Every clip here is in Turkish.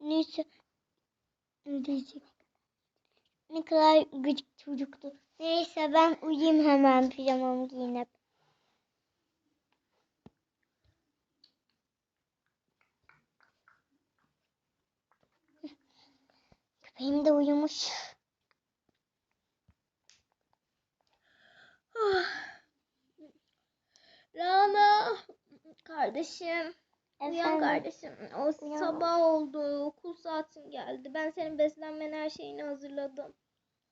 Neyse. Ne diyecek? Ne kadar gıcık çocuktu. Neyse ben uyuyayım hemen pijamamı giyinip. Köpeğim de uyumuş. Rana kardeşim. Uyan Efendim? kardeşim. O Uyan. sabah oldu. Okul saatin geldi. Ben senin beslenmen her şeyini hazırladım.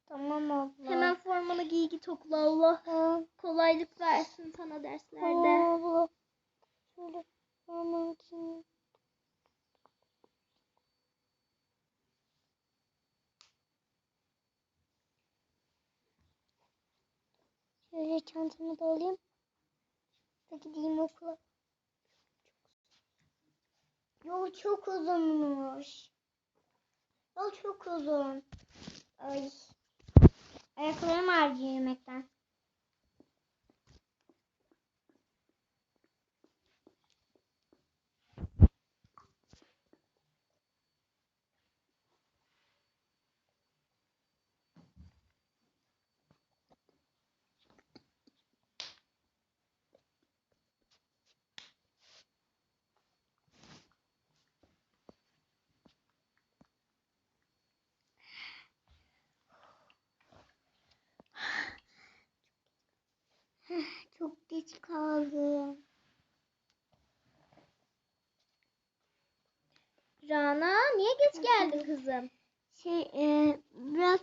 Tamam abla. Hemen formanı giy git okula Allah. Tamam. Kolaylık versin sana derslerde. Tamam abla. Şöyle hemen giyineyim. Şöyle çantamı da alayım. Da gideyim okula. Yol çok uzunmuş. Yol çok uzun. Ay. Ayaklarım ağrıyor yürümekten. Geç kaldım. Rana niye geç geldin kızım? Şey e, biraz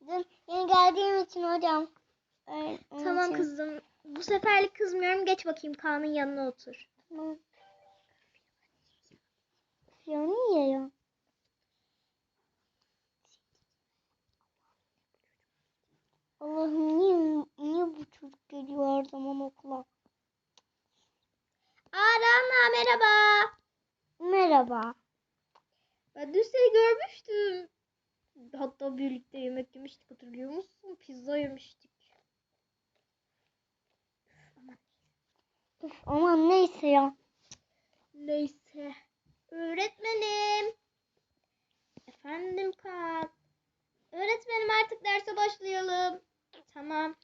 dün yeni geldiğim için hocam. Öyle- Tamam için. kızım. Bu seferlik kızmıyorum. Geç bakayım Kaan'ın yanına otur. Tamam. Ya niye Allah'ım niye, niye bu çocuk geliyor her zaman okula? Aa Rana merhaba. Merhaba. Ben dün seni görmüştüm. Hatta birlikte yemek yemiştik hatırlıyor musun? Pizza yemiştik. Üf, aman neyse ya. Neyse. Öğretmenim. Efendim Kaan. Öğretmenim artık derse başlayalım. Tamam.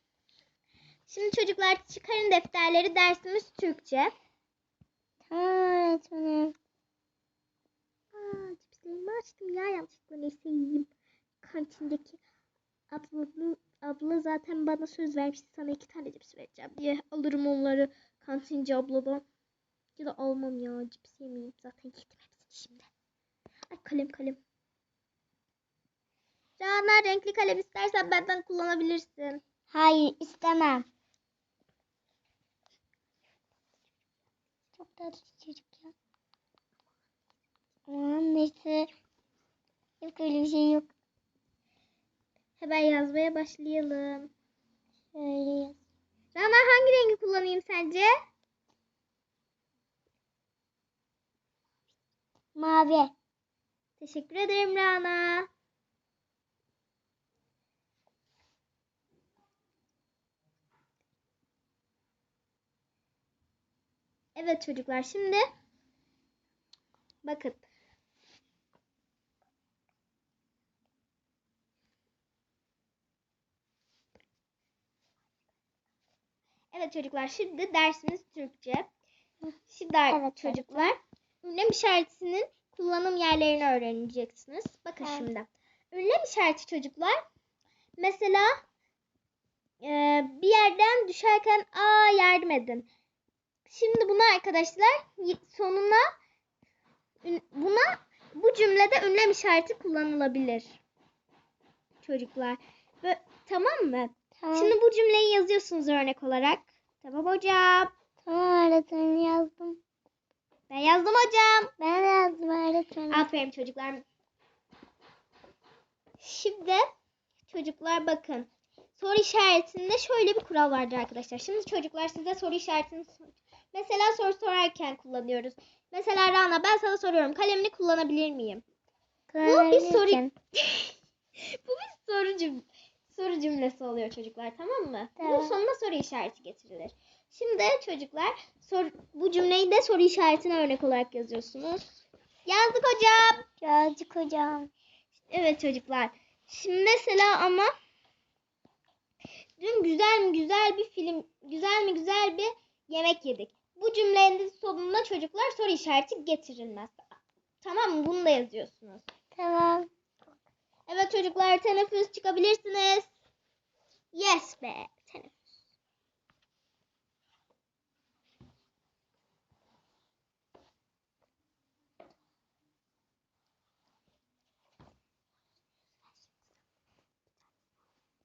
Şimdi çocuklar çıkarın defterleri. Dersimiz Türkçe. Tamam öğretmenim. Aa, cipslerimi açtım ya yanlışlıkla neyse yiyeyim. Kantindeki ablanın abla zaten bana söz vermişti sana iki tane cips vereceğim diye alırım onları kantinci abladan. Ya da almam ya cips yemeyeyim zaten yedim hepsini şimdi. Ay kalem kalem. Rana renkli kalem istersen benden kullanabilirsin. Hayır istemem. Çok tatlı çocuk ya. Aman neyse. Yok öyle bir şey yok. Hemen yazmaya başlayalım. Şöyle yaz. Rana hangi rengi kullanayım sence? Mavi. Teşekkür ederim Rana. Evet çocuklar şimdi bakın. Evet çocuklar şimdi dersimiz Türkçe. Şimdi Evet, çocuklar ünlem işaretinin kullanım yerlerini öğreneceksiniz. Bakın Evet. şimdi. Ünlem işareti çocuklar mesela e, bir yerden düşerken aa yardım edin. Şimdi buna arkadaşlar sonuna buna bu cümlede ünlem işareti kullanılabilir. Çocuklar. Bö- tamam mı? Tamam. Şimdi bu cümleyi yazıyorsunuz örnek olarak. Tamam hocam. Tamam öğretmenim yazdım. Ben yazdım hocam. Ben yazdım öğretmenim. Aferin çocuklar. Şimdi çocuklar bakın. Soru işaretinde şöyle bir kural vardır arkadaşlar. Şimdi çocuklar size soru işaretini mesela soru sorarken kullanıyoruz. Mesela Rana ben sana soruyorum. Kalemini kullanabilir miyim? Bu bir soru. Bu bir soru cüm soru cümlesi oluyor çocuklar tamam mı? Bunun Tamam. sonuna soru işareti getirilir. Şimdi çocuklar sor, bu cümleyi de soru işaretine örnek olarak yazıyorsunuz. Yazdık hocam. Yazık hocam. Evet çocuklar. Şimdi mesela ama dün güzel mi güzel bir film, güzel mi güzel bir yemek yedik. Bu cümlenin sonuna çocuklar soru işareti getirilmez. Tamam mı? Bunu da yazıyorsunuz. Tamam. Evet çocuklar teneffüs çıkabilirsiniz. Yes be. Teneffüs.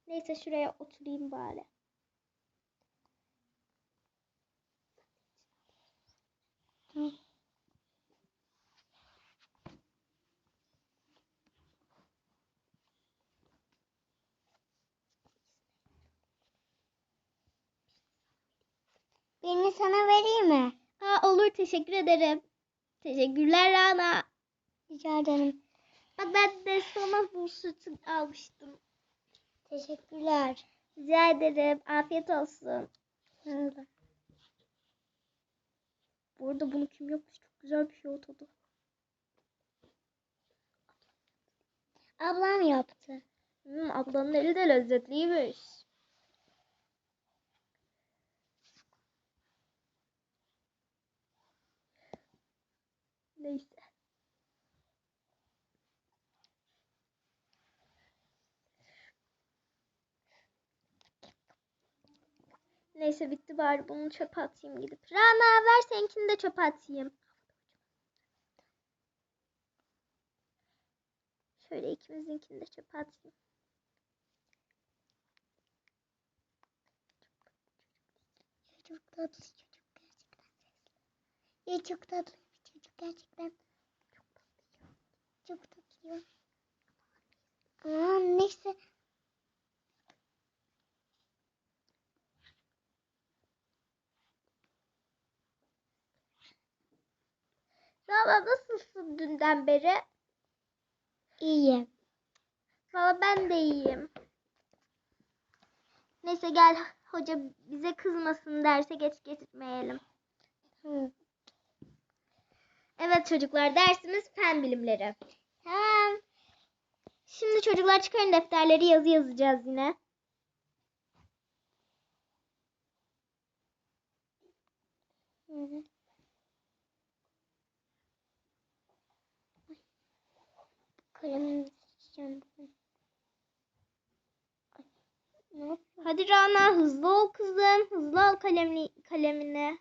Neyse şuraya oturayım bari. Hı. Birini sana vereyim mi? Ha olur teşekkür ederim. Teşekkürler Rana. Rica ederim. Bak ben de sana bu sütü almıştım. Teşekkürler. Rica ederim. Afiyet olsun. Nerede? Bu arada bunu kim yapmış? Çok güzel bir şey o tadı. Ablam yaptı. Hmm, ablanın eli de lezzetliymiş. Neyse. Neyse bitti bari bunu çöpe atayım gidip. Rana ver seninkini de çöpe atayım. Şöyle ikimizinkini de çöpe atayım. Çok tatlı çocuk gerçekten. Ya çok tatlı bir çocuk gerçekten. Çok tatlı. Çok tatlı. Aa, neyse. Rana nasılsın dünden beri? İyi. Valla ben de iyiyim. Neyse gel hoca bize kızmasın derse geç getirmeyelim. Evet çocuklar dersimiz fen bilimleri. Tamam. Şimdi çocuklar çıkarın defterleri yazı yazacağız yine. Hı. Kalemimi seçeceğim bugün. Ay, Ne yapıyorsun? Hadi Rana hızlı ol kızım. Hızlı al kalemini, kalemini.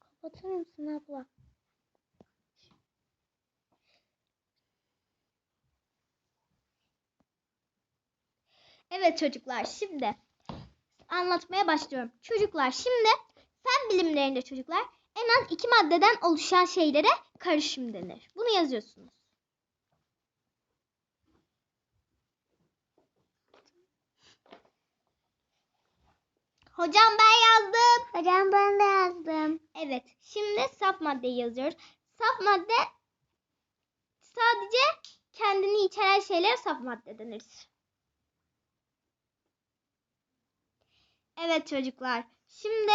Kapatır mısın abla? Evet çocuklar şimdi anlatmaya başlıyorum. Çocuklar şimdi fen bilimlerinde çocuklar en az iki maddeden oluşan şeylere karışım denir. Bunu yazıyorsunuz. Hocam ben yazdım. Hocam ben de yazdım. Evet. Şimdi saf maddeyi yazıyoruz. Saf madde sadece kendini içeren şeylere saf madde denir. Evet çocuklar. Şimdi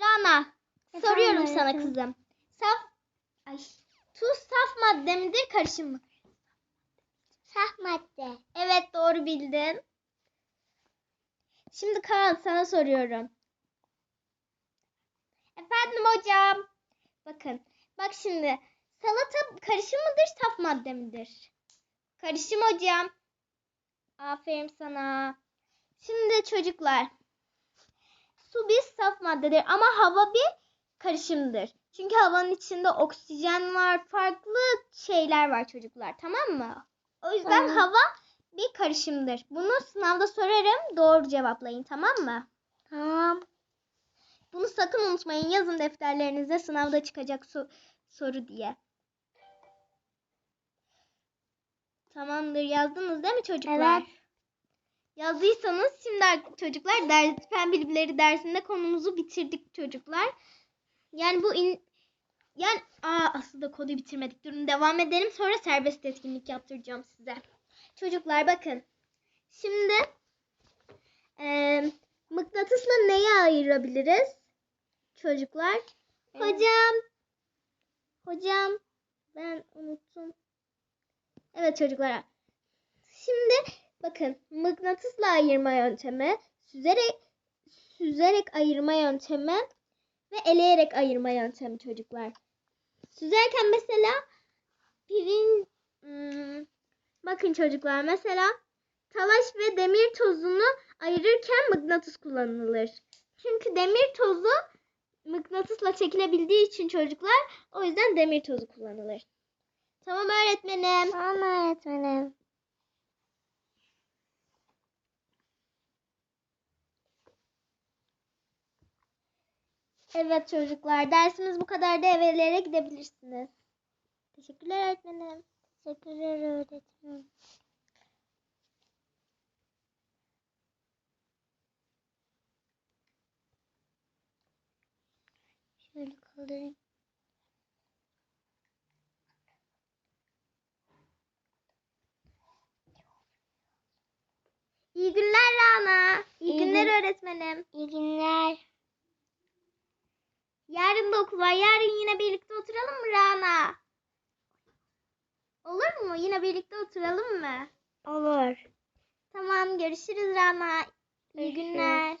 Rana Efendim soruyorum sana öğretmenim. kızım. Saf ay tuz saf madde midir karışım mı? Saf madde. Evet doğru bildin. Şimdi Kaan sana soruyorum. Efendim hocam. Bakın. Bak şimdi. Salata karışım mıdır, saf madde midir? Karışım hocam. Aferin sana. Şimdi çocuklar. Su bir saf maddedir ama hava bir karışımdır. Çünkü havanın içinde oksijen var, farklı şeyler var çocuklar. Tamam mı? O yüzden Tamam. hava bir karışımdır. Bunu sınavda sorarım. Doğru cevaplayın tamam mı? Tamam. Bunu sakın unutmayın. Yazın defterlerinize sınavda çıkacak so- soru diye. Tamamdır. Yazdınız değil mi çocuklar? Evet. Yazdıysanız şimdi ar- çocuklar ders, fen bilimleri dersinde konumuzu bitirdik çocuklar. Yani bu in- yani aa aslında kodu bitirmedik. Durun devam edelim. Sonra serbest etkinlik yaptıracağım size. Çocuklar bakın. Şimdi eee mıknatısla neyi ayırabiliriz? Çocuklar. Hocam. Hocam. Ben unuttum. Evet çocuklar. Şimdi bakın mıknatısla ayırma yöntemi, süzerek süzerek ayırma yöntemi ve eleyerek ayırma yöntemi çocuklar. Süzerken mesela pirin hmm, bakın çocuklar mesela talaş ve demir tozunu ayırırken mıknatıs kullanılır. Çünkü demir tozu mıknatısla çekilebildiği için çocuklar o yüzden demir tozu kullanılır. Tamam öğretmenim. Tamam öğretmenim. Evet çocuklar dersimiz bu kadar da evlere gidebilirsiniz. Teşekkürler öğretmenim. Teşekkürler öğretmenim. Şöyle kaldırayım. İyi günler Rana. İyi, İyi günler gün- öğretmenim. İyi günler. Yarın da okul var. Yarın yine birlikte oturalım mı Rana? Olur mu? Yine birlikte oturalım mı? Olur. Tamam görüşürüz Rana. İyi Görüşürüz. günler.